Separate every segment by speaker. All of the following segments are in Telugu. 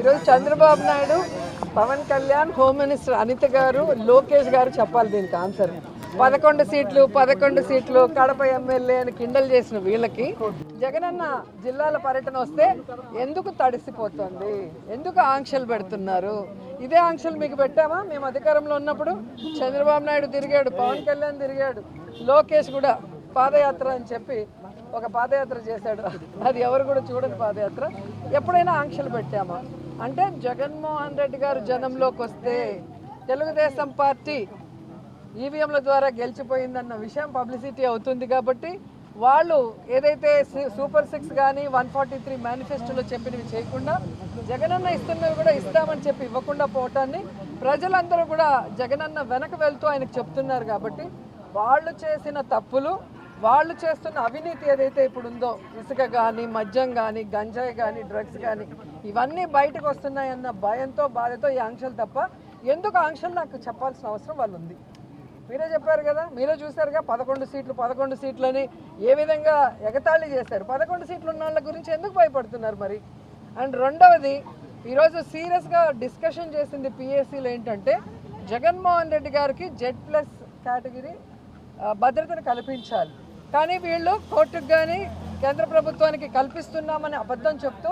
Speaker 1: ఈరోజు చంద్రబాబు నాయుడు పవన్ కళ్యాణ్ హోమ్ మినిస్టర్ అనిత గారు లోకేష్ గారు చెప్పాలి దీనికి ఆన్సర్. పదకొండు సీట్లు పదకొండు సీట్లు కడప ఎమ్మెల్యే అని కిండల్ చేసిన వీళ్ళకి జగనన్న జిల్లాల పర్యటన వస్తే ఎందుకు తడిసిపోతుంది? ఎందుకు ఆంక్షలు పెడుతున్నారు? ఇదే ఆంక్షలు మీకు పెట్టామా? మేము అధికారంలో ఉన్నప్పుడు చంద్రబాబు నాయుడు తిరిగాడు పవన్ కళ్యాణ్ తిరిగాడు లోకేష్ కూడా పాదయాత్ర అని చెప్పి ఒక పాదయాత్ర చేశాడు. అది ఎవరు కూడా చూడని పాదయాత్ర. ఎప్పుడైనా ఆంక్షలు పెట్టామా? అంటే జగన్మోహన్ రెడ్డి గారు జనంలోకి వస్తే తెలుగుదేశం పార్టీ ఈవీఎంల ద్వారా గెలిచిపోయిందన్న విషయం పబ్లిసిటీ అవుతుంది కాబట్టి వాళ్ళు ఏదైతే సూపర్ సిక్స్ కానీ వన్ ఫార్టీ త్రీ మేనిఫెస్టోలో చెప్పినవి చేయకుండా జగనన్న ఇస్తున్నవి కూడా ఇస్తామని చెప్పి ఇవ్వకుండా పోవటాన్ని ప్రజలందరూ కూడా జగనన్న వెనక వెళ్తూ ఆయనకు చెప్తున్నారు కాబట్టి వాళ్ళు చేసిన తప్పులు వాళ్ళు చేస్తున్న అవినీతి ఏదైతే ఇప్పుడు ఉందో ఇసుక కానీ మద్యం కానీ గంజాయి కానీ డ్రగ్స్ కానీ ఇవన్నీ బయటకు వస్తున్నాయన్న భయంతో బాధతో ఈ ఆంక్షలు తప్ప ఎందుకు ఆంక్షలు నాకు చెప్పాల్సిన అవసరం వాళ్ళు ఉంది మీరే చెప్పారు కదా మీరే చూసారుగా పదకొండు సీట్లు పదకొండు సీట్లని ఏ విధంగా ఎగతాళి చేశారు? పదకొండు సీట్లు ఉన్న వాళ్ళ గురించి ఎందుకు భయపడుతున్నారు మరి? అండ్ రెండవది ఈరోజు సీరియస్గా డిస్కషన్ చేసింది పిఎస్సీలు ఏంటంటే జగన్మోహన్ రెడ్డి గారికి జెడ్ ప్లస్ కేటగిరీ భద్రతను కల్పించాలి. కానీ వీళ్ళు కోర్టుకు కానీ కేంద్ర ప్రభుత్వానికి కల్పిస్తున్నామని అబద్ధం చెప్తూ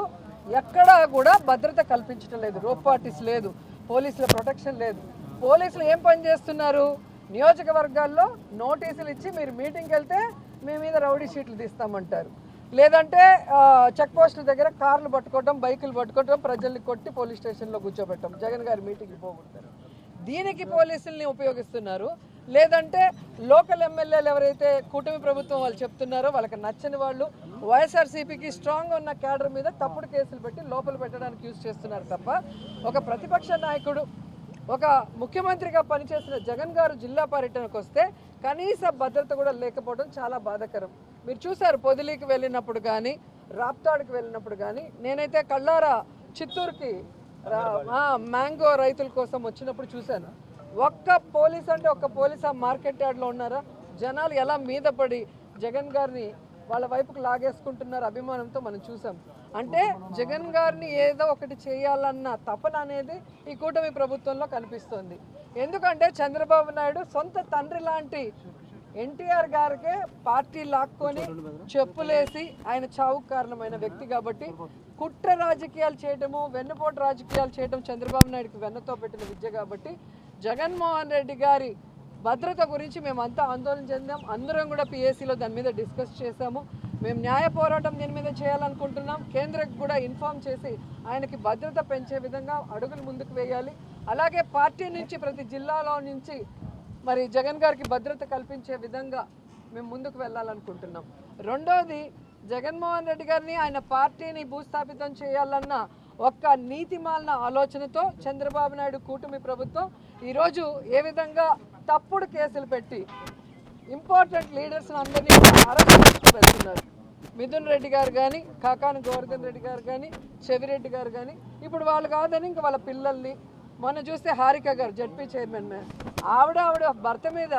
Speaker 1: ఎక్కడా కూడా భద్రత కల్పించడం లేదు. రోప్ పార్టీస్ లేదు. పోలీసుల ప్రొటెక్షన్ లేదు. పోలీసులు ఏం పని చేస్తున్నారు? నియోజకవర్గాల్లో నోటీసులు ఇచ్చి మీరు మీటింగ్కి వెళ్తే మీ మీద రౌడీ షీట్లు తీస్తామంటారు. లేదంటే చెక్ పోస్టుల దగ్గర కార్లు పట్టుకోవడం బైకులు పట్టుకోవడం ప్రజల్ని కొట్టి పోలీస్ స్టేషన్లో కూర్చోబెట్టడం. జగన్ గారి మీటింగ్కి పోగొడతారు దీనికి పోలీసుల్ని ఉపయోగిస్తున్నారు. లేదంటే లోకల్ ఎమ్మెల్యేలు ఎవరైతే కూటమి ప్రభుత్వం వాళ్ళు చెప్తున్నారో వాళ్ళకి నచ్చని వాళ్ళు వైఎస్ఆర్సీపీకి స్ట్రాంగ్ ఉన్న క్యాడర్ మీద తప్పుడు కేసులు పెట్టి లోపల పెట్టడానికి యూజ్ చేస్తున్నారు తప్ప ఒక ప్రతిపక్ష నాయకుడు ఒక ముఖ్యమంత్రిగా పనిచేసిన జగన్ గారు జిల్లా పర్యటనకు వస్తే కనీస భద్రత కూడా లేకపోవడం చాలా బాధాకరం. మీరు చూసారు పొదిలీకి వెళ్ళినప్పుడు కానీ రాప్తాడుకి వెళ్ళినప్పుడు కానీ నేనైతే కళ్ళారా చిత్తూరుకి మ్యాంగో రైతుల కోసం వచ్చినప్పుడు చూశాను. ఒక్క పోలీస్ అంటే ఒక్క పోలీస్ ఆ మార్కెట్ యార్డ్లో ఉన్నారా? జనాలు ఎలా మీద పడి జగన్ గారిని వాళ్ళ వైపుకు లాగేసుకుంటున్నారు అభిమానంతో మనం చూసాం. అంటే జగన్ గారిని ఏదో ఒకటి చేయాలన్న తపన అనేది ఈ కూటమి ప్రభుత్వంలో కనిపిస్తుంది. ఎందుకంటే చంద్రబాబు నాయుడు సొంత తండ్రి లాంటి ఎన్టీఆర్ గారికే పార్టీ లాక్కొని చెప్పులేసి ఆయన చావుకు కారణమైన వ్యక్తి కాబట్టి కుట్ర రాజకీయాలు చేయటము వెన్నుపోటు రాజకీయాలు చేయటం చంద్రబాబు నాయుడుకి వెన్నతో పెట్టిన విద్య కాబట్టి జగన్మోహన్ రెడ్డి గారి భద్రత గురించి మేమంతా ఆందోళన చెందాం. అందరం కూడా పిఎస్సిలో దాని మీద డిస్కస్ చేశాము. మేము న్యాయ పోరాటం దీని మీద చేయాలనుకుంటున్నాం. కేంద్రకు కూడా ఇన్ఫామ్ చేసి ఆయనకి భద్రత పెంచే విధంగా అడుగులు ముందుకు వేయాలి. అలాగే పార్టీ నుంచి ప్రతి జిల్లాలో నుంచి మరి జగన్ గారికి భద్రత కల్పించే విధంగా మేము ముందుకు వెళ్ళాలనుకుంటున్నాం. రెండోది జగన్మోహన్ రెడ్డి గారిని ఆయన పార్టీని భూస్థాపితం చేయాలన్న ఒక్క నీతిమాలిన ఆలోచనతో చంద్రబాబు నాయుడు కూటమి ప్రభుత్వం ఈరోజు ఏ విధంగా తప్పుడు కేసులు పెట్టి ఇంపార్టెంట్ లీడర్స్ అందరినీ అరెస్ట్ పెడుతున్నారు మిథున్ రెడ్డి గారు కానీ కాకాని గోవర్ధన్ రెడ్డి గారు కానీ చెవిరెడ్డి గారు కానీ ఇప్పుడు వాళ్ళు కాదని ఇంకా వాళ్ళ పిల్లల్ని మొన్న చూస్తే హారిక గారు జడ్పీ చైర్మన్ ఆవిడ ఆవిడ భర్త మీద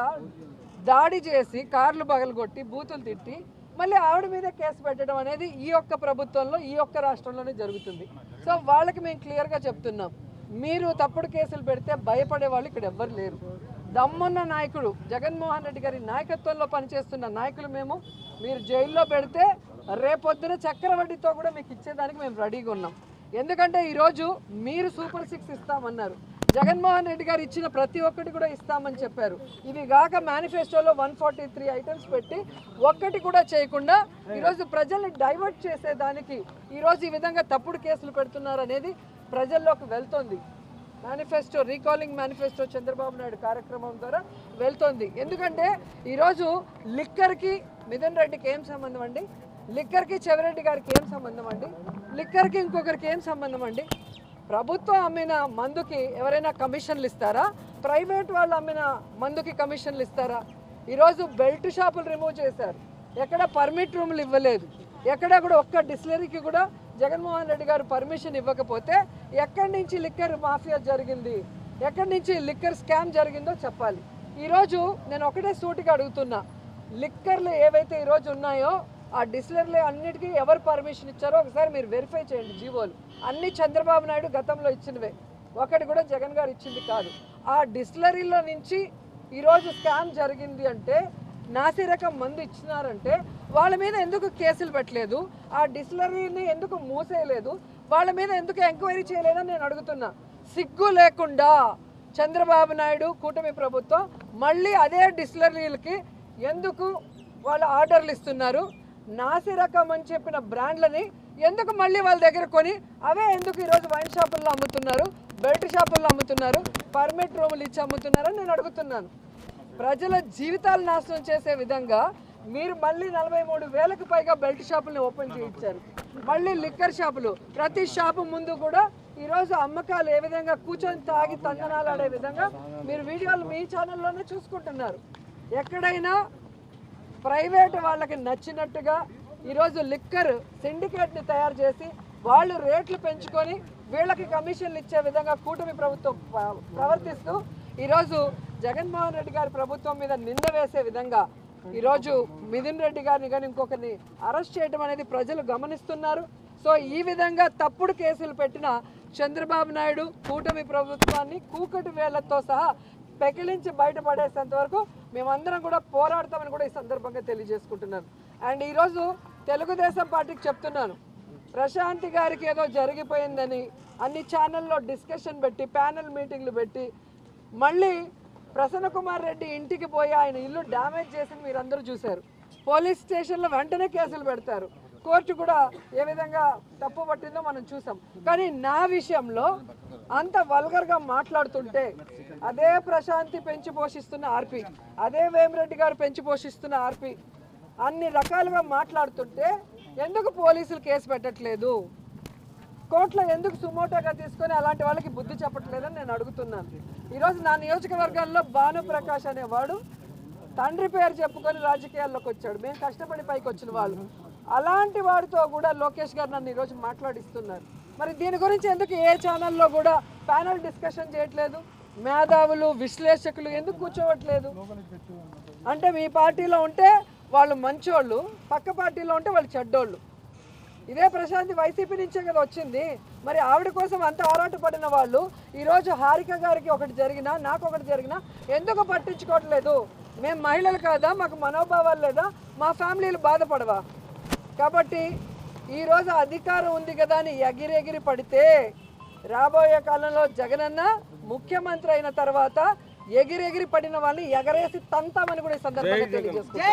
Speaker 1: దాడి చేసి కార్లు పగలగొట్టి బూతులు తిట్టి మళ్ళీ ఆవిడ మీద కేసు పెట్టడం అనేది ఈ యొక్క ప్రభుత్వంలో ఈ ఒక్క రాష్ట్రంలోనే జరుగుతుంది. సో వాళ్ళకి మేము క్లియర్గా చెప్తున్నాం. మీరు తప్పుడు కేసులు పెడితే భయపడే వాళ్ళు ఇక్కడ ఎవ్వరు లేరు. దమ్మున్న నాయకుడు జగన్మోహన్ రెడ్డి గారి నాయకత్వంలో పనిచేస్తున్న నాయకులు మేము. మీరు జైల్లో పెడితే రేపొద్దున చక్రవడ్డీతో కూడా మీకు ఇచ్చేదానికి మేము రెడీగా ఉన్నాం. ఎందుకంటే ఈరోజు మీరు సూపర్ సిక్స్ ఇస్తామన్నారు. జగన్మోహన్ రెడ్డి గారు ఇచ్చిన ప్రతి ఒక్కటి కూడా ఇస్తామని చెప్పారు. ఇవి కాక మేనిఫెస్టోలో వన్ ఫార్టీ త్రీ ఐటమ్స్ పెట్టి ఒక్కటి కూడా చేయకుండా ఈరోజు ప్రజల్ని డైవర్ట్ చేసేదానికి ఈరోజు ఈ విధంగా తప్పుడు కేసులు పెడుతున్నారు అనేది ప్రజల్లోకి వెళ్తోంది. Manifesto recalling manifesto Chandrababu Naidu కార్యక్రమం ద్వారా వెళ్తోంది. ఎందుకంటే ఈరోజు లిక్కర్కి మిథున్ రెడ్డికి ఏం సంబంధం అండి? లిక్కర్కి చెవిరెడ్డి గారికి ఏం సంబంధం అండి? లిక్కర్కి ఇంకొకరికి ఏం సంబంధం అండి? ప్రభుత్వం అమ్మిన మందుకి ఎవరైనా కమిషన్లు ఇస్తారా? ప్రైవేట్ వాళ్ళు అమ్మిన మందుకి కమిషన్లు ఇస్తారా? ఈరోజు బెల్ట్ షాపులు రిమూవ్ చేశారు. ఎక్కడ పర్మిట్ రూములు ఇవ్వలేదు. ఎక్కడ కూడా ఒక్క డిస్లరీకి కూడా జగన్మోహన్ రెడ్డి గారు పర్మిషన్ ఇవ్వకపోతే ఎక్కడి నుంచి లిక్కర్ మాఫియా జరిగింది? ఎక్కడి నుంచి లిక్కర్ స్కామ్ జరిగిందో చెప్పాలి. ఈరోజు నేను ఒకటే సూటిగా అడుగుతున్నా. లిక్కర్లు ఏవైతే ఈరోజు ఉన్నాయో ఆ డిస్లర్లు అన్నిటికీ ఎవరు పర్మిషన్ ఇచ్చారో ఒకసారి మీరు వెరిఫై చేయండి జీవోలు. అన్ని చంద్రబాబు నాయుడు గతంలో ఇచ్చినవే. ఒకటి కూడా జగన్ గారు ఇచ్చింది కాదు. ఆ డిస్టిలరీలో నుంచి ఈరోజు స్కామ్ జరిగింది అంటే నాసిరకం మందు ఇచ్చినారంటే వాళ్ళ మీద ఎందుకు కేసులు పెట్టలేదు? ఆ డిస్టిలరీని ఎందుకు మూసేయలేదు? వాళ్ళ మీద ఎందుకు ఎంక్వైరీ చేయలేదని నేను అడుగుతున్నా. సిగ్గు లేకుండా చంద్రబాబు నాయుడు కూటమి ప్రభుత్వం మళ్ళీ అదే డిస్టిలరీలకి ఎందుకు వాళ్ళు ఆర్డర్లు ఇస్తున్నారు? నాసిరకం అని చెప్పిన బ్రాండ్లని ఎందుకు మళ్ళీ వాళ్ళ దగ్గర కొని అవే ఎందుకు ఈరోజు వైన్ షాపుల్లో అమ్ముతున్నారు బెల్ట్ షాపుల్లో అమ్ముతున్నారు పర్మిట్ రూములు ఇచ్చి అమ్ముతున్నారని నేను అడుగుతున్నాను. ప్రజల జీవితాలు నాశనం చేసే విధంగా మీరు మళ్ళీ నలభై మూడు వేలకు పైగా బెల్ట్ షాపులను ఓపెన్ చేయించారు. మళ్ళీ లిక్కర్ షాపులు. ప్రతి షాపు ముందు కూడా ఈరోజు అమ్మకాలు ఏ విధంగా కూర్చొని తాగి తందనాలు ఆడే విధంగా మీరు వీడియోలు మీ ఛానల్లోనే చూసుకుంటున్నారు. ఎక్కడైనా ప్రైవేట్ వాళ్ళకి నచ్చినట్టుగా ఈరోజు లిక్కర్ సిండికేట్ని తయారు చేసి వాళ్ళు రేట్లు పెంచుకొని వీళ్ళకి కమిషన్లు ఇచ్చే విధంగా కూటమి ప్రభుత్వం ప్రవర్తిస్తూ ఈరోజు జగన్మోహన్ రెడ్డి గారి ప్రభుత్వం మీద నింద వేసే విధంగా ఈరోజు మిథున్ రెడ్డి గారిని కానీ ఇంకొకరిని అరెస్ట్ చేయడం అనేది ప్రజలు గమనిస్తున్నారు. సో ఈ విధంగా తప్పుడు కేసులు పెట్టిన చంద్రబాబు నాయుడు కూటమి ప్రభుత్వాన్ని కూకటి వేళ్ళతో సహా పెకిలించి బయటపడేసేంత వరకు మేమందరం కూడా పోరాడతామని కూడా ఈ సందర్భంగా తెలియజేసుకుంటున్నాను. అండ్ ఈరోజు తెలుగుదేశం పార్టీకి చెప్తున్నాను. ప్రశాంతి గారికి ఏదో జరిగిపోయిందని అన్ని ఛానల్లో డిస్కషన్ పెట్టి ప్యానెల్ మీటింగ్లు పెట్టి మళ్ళీ ప్రసన్న కుమార్ రెడ్డి ఇంటికి పోయి ఆయన ఇల్లు డ్యామేజ్ చేసింది మీరందరూ చూశారు. పోలీస్ స్టేషన్లో వెంటనే కేసులు పెడతారు. కోర్టు కూడా ఏ విధంగా తప్పు పట్టిందో మనం చూసాం. కానీ నా విషయంలో అంత వల్గర్గా మాట్లాడుతుంటే అదే ప్రశాంతి పెంచి పోషిస్తున్న ఆర్పి అదే వేమిరెడ్డి గారు పెంచి పోషిస్తున్న ఆర్పి అన్ని రకాలుగా మాట్లాడుతుంటే ఎందుకు పోలీసులు కేసు పెట్టట్లేదు? కోర్టులో ఎందుకు సుమోటోగా తీసుకొని అలాంటి వాళ్ళకి బుద్ధి చెప్పట్లేదని నేను అడుగుతున్నాను. ఈరోజు నా నియోజకవర్గాల్లో భానుప్రకాష్ అనేవాడు తండ్రి పేరు చెప్పుకొని రాజకీయాల్లోకి వచ్చాడు. మేము కష్టపడి పైకి వచ్చిన వాళ్ళు. అలాంటి వాడితో కూడా లోకేష్ గారు నన్ను ఈరోజు మాట్లాడిస్తున్నారు. మరి దీని గురించి ఎందుకు ఏ ఛానల్లో కూడా ప్యానల్ డిస్కషన్ చేయట్లేదు? మేధావులు విశ్లేషకులు ఎందుకు కూర్చోవట్లేదు? అంటే మీ పార్టీలో ఉంటే వాళ్ళు మంచోళ్ళు పక్క పార్టీలో ఉంటే వాళ్ళు చెడ్డోళ్ళు. ఇదే ప్రశాంతి వైసీపీ నుంచే కదా వచ్చింది. మరి ఆవిడ కోసం అంత ఆరాటపడిన వాళ్ళు ఈరోజు హారిక గారికి ఒకటి జరిగినా నాకు ఒకటి జరిగినా ఎందుకు పట్టించుకోవట్లేదు? మేము మహిళలు కాదా? మాకు మనోభావాలు లేదా? మా ఫ్యామిలీలు బాధపడవా? కాబట్టి ఈరోజు అధికారం ఉంది కదా అని ఎగిరెగిరి పడితే రాబోయే కాలంలో జగనన్న ముఖ్యమంత్రి అయిన తర్వాత ఎగిరెగిరి పడిన వాళ్ళని ఎగరేసి తంతామని కూడా ఈ సందర్భంగా తెలియజేసుకుంటాం